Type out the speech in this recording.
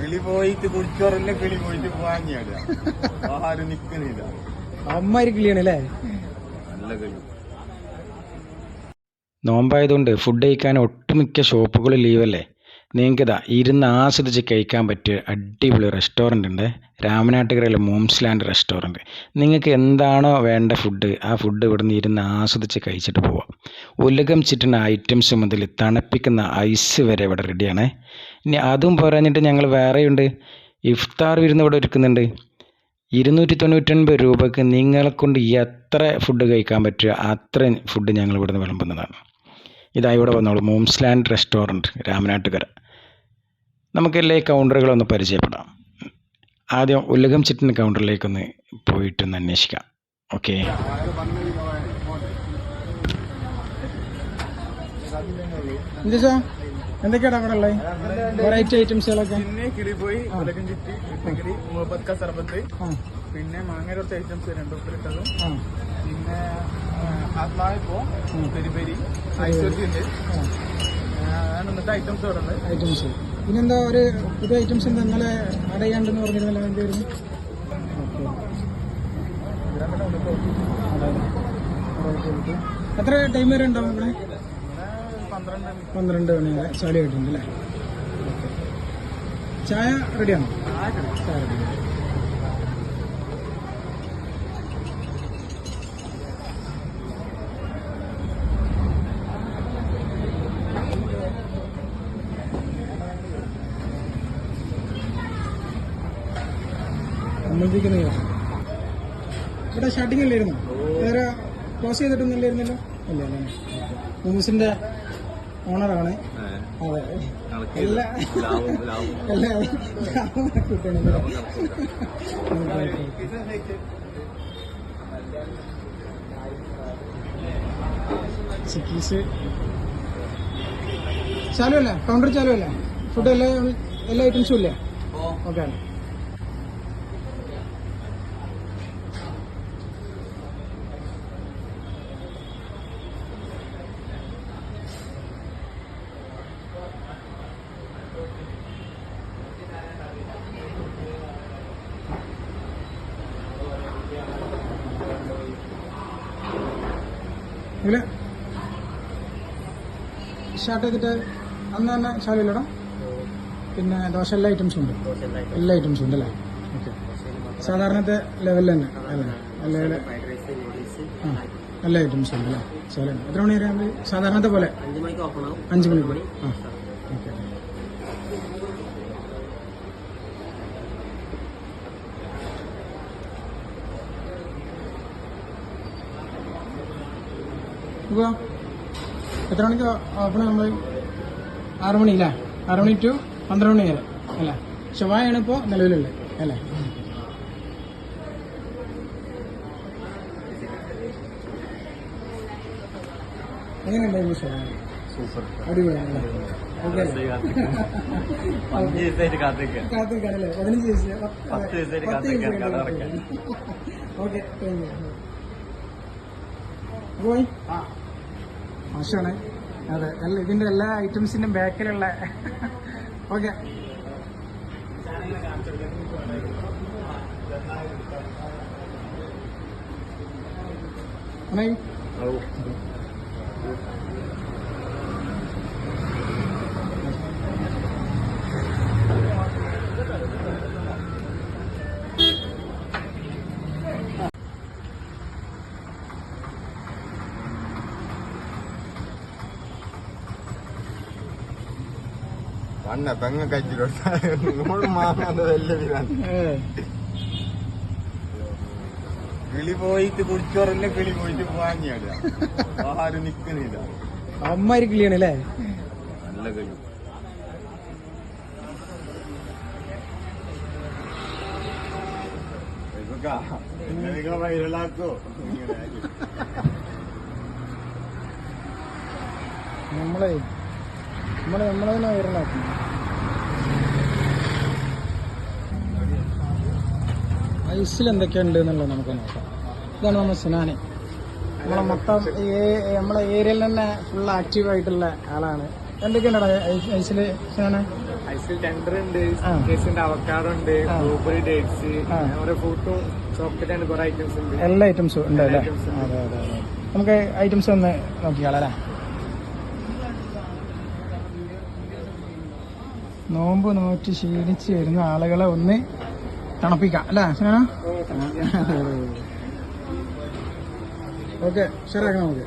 കിളി പോയിട്ട് കുടിച്ചോറല്ലേ കിളി പോയിട്ട് വാങ്ങിയാടുക ആരും നിക്കുന്നില്ല അമ്മാരി കിളിയാണ് അല്ലേ? നല്ല കിളി. നോമ്പായതുകൊണ്ട് ഫുഡ് കഴിക്കാൻ ഒട്ടുമിക്ക ഷോപ്പുകൾ ലീവല്ലേ നിങ്ങൾക്കിതാ ഇരുന്ന് ആസ്വദിച്ച് കഴിക്കാൻ പറ്റിയ അടിപൊളി റെസ്റ്റോറന്റ് ഉണ്ട്. രാമനാട്ടുകരയിലെ മോംസ് ലാൻഡ് റെസ്റ്റോറന്റ് നിങ്ങൾക്ക് എന്താണോ വേണ്ട ഫുഡ് ആ ഫുഡ് ഇവിടുന്ന് ഇരുന്ന് ആസ്വദിച്ച് കഴിച്ചിട്ട് പോവാം. ഉലകം ചിറ്റുന്ന ഐറ്റംസ് മുതൽ തണുപ്പിക്കുന്ന ഐസ് വരെ ഇവിടെ റെഡിയാണ് ഇനി അതും പറഞ്ഞിട്ട് ഞങ്ങൾ വേറെയുണ്ട്. ഇഫ്താർ വിരുന്ന് ഇവിടെ ഒരുക്കുന്നുണ്ട്. ഇരുന്നൂറ്റി തൊണ്ണൂറ്റൊൻപത് രൂപയ്ക്ക് നിങ്ങളെ കൊണ്ട് എത്ര ഫുഡ് കഴിക്കാൻ പറ്റുക അത്രയും ഫുഡ് ഞങ്ങൾ ഇവിടെ നിന്ന് വിളമ്പുന്നതാണ്. ഇതാ ഇവിടെ വന്നോളൂ. Moonsland restaurant Ramanattukara. നമുക്കെല്ലാ ഈ കൗണ്ടറുകളൊന്ന് പരിചയപ്പെടാം. ആദ്യം ഉലകം ചിറ്റിന്റെ കൗണ്ടറിലേക്കൊന്ന് പോയിട്ടൊന്ന് അന്വേഷിക്കാം. ഓക്കെ എന്താ സാ? എന്തൊക്കെയാണ് അവിടെ ഉള്ളത് വെറൈറ്റി ഐറ്റംസുകളൊക്കെ പിന്നെ കിളിപോയി ഉലകം ചുറ്റി മുഹബത്ത് സർബത്ത് പിന്നെ മാങ്ങരത്തെ ഐറ്റംസ് രണ്ടു ഉപ്പിലിട്ടതും പിന്നെ ആത്മാവിപ്പോ പെരി പെരി ഐശ്വര്യ ഉണ്ട് അങ്ങനത്തെ ഐറ്റംസ് ഇവിടെ ഐറ്റംസ് പിന്നെന്താ ഒരു പുതിയ ഐറ്റംസ് എന്താ ഇന്നലെ അടയാണ്ടെന്ന് പറഞ്ഞിരുന്നല്ലോ അതിന്റെ പേര്? എത്ര ടൈം വരെ ഉണ്ടാവും ഇവിടെ? പന്ത്രണ്ട് മണി വരെ ചളി ആയിട്ടുണ്ട് അല്ലേ? ചായ റെഡിയാണോ? ചായ റെഡി സമ്മതിക്കുന്ന ശേഷം ഇവിടെ ഷട്ടിങ് അല്ലായിരുന്നു വേറെ ക്ലോസ് ചെയ്തിട്ടൊന്നും ഇല്ലായിരുന്നല്ലോ? അല്ലേ? മൂസിന്റെ ഓണറാണ്. അതെ. എല്ലാ എല്ലാ ചിക്കീസ് ചാലു അല്ലേ കൗണ്ടർ ചാലു അല്ലേ ഫുഡ് എല്ലാ എല്ലാ ഐറ്റംസും ഇല്ലേ? ഓക്കെ ഇല്ല സ്റ്റാർട്ട് ചെയ്തിട്ട് അന്ന് തന്നെ ചാലുവില്ലടാ പിന്നെ ദോശ എല്ലാ ഐറ്റംസും ഉണ്ട്. എല്ലാ ഐറ്റംസും ഉണ്ട് അല്ലേ? ഓക്കെ സാധാരണത്തെ ലെവലിൽ തന്നെ അല്ലേ? എല്ലാ ഐറ്റംസ് ഐറ്റംസും ഉണ്ട് അല്ലേ? ചാല എത്ര മണി വരെ സാധാരണത്തെ പോലെ? അഞ്ച് മണിക്ക് ആ ഓക്കെ ഇപ്പോ എത്ര മണിക്ക് ഓപ്പൺ നമ്മൾ ആറ് മണി അല്ലേ ആറ് മണി ടു പന്ത്രണ്ട് മണി വരെ അല്ലേ? ഷവായാണ് ഇപ്പോൾ നിലവിലുള്ളത് അല്ലേ? എങ്ങനെയുണ്ടായിരുന്നു ഷവായ സൂപ്പർ കാത്തിരിക്കാനല്ലേ? പതിനഞ്ച് ദിവസം. പത്ത് ദിവസമായിട്ട് കാത്തിരിക്കാൻ. ഓക്കെ താങ്ക് യു പോയി മോശമാണ്. അതെ അല്ല ഇതിന്റെ എല്ലാ ഐറ്റംസിന്റെ ബാക്കിലുള്ള ഓക്കെ. അണേ വണ്ണ പെങ്ങ തങ്ങ വീരാണ് കിളി പോയിട്ട് കുടിച്ചോറന്നെ കിളി പോയിട്ട് വാങ്ങിയാടുക ആരും നിക്കുന്നില്ല അമ്മര് കിളിയാണ് അല്ലേ നല്ല കിളി. നിങ്ങളെ വൈറലാക്കോ നമ്മളെ നമ്മളെ നമ്മളെ തന്നെ വൈറലാക്കുന്നു ഐസിൽ എന്തൊക്കെയുണ്ട് എന്നുള്ളത് നമുക്ക് നോക്കാം. ഇതാണ് നമ്മുടെ സുനാനി. നമ്മളെ മൊത്തം നമ്മളെ ഏരിയയിൽ തന്നെ ഫുൾ ആക്റ്റീവ് ആയിട്ടുള്ള ആളാണ്. എന്തൊക്കെയാണ് ഐസിൽ സുനാന? ഐസിൽ ടെൻഡർ ഉണ്ട്. കേസിന്റെ അവക്കാടോ ഉണ്ട്. ബ്ലൂബെറി ഡേറ്റ്സ് നമ്മുടെ ഫ്രൂട്ടും ചോക്ലേറ്റ് ആണ് കുറെ ഐറ്റംസ് ഉണ്ട്. എല്ലാ ഐറ്റംസും ഉണ്ട് അല്ലേ? അതെ അതെ അതെ. നമുക്ക് ഐറ്റംസ് ഒന്ന് നോക്കിയാളെ നോമ്പ് നോറ്റ് ക്ഷീണിച്ച് വരുന്ന ആളുകളെ ഒന്ന് തണുപ്പിക്കാം അല്ലേ സുനാ ഓക്കെ ശരിയാക്കാം നമുക്ക്.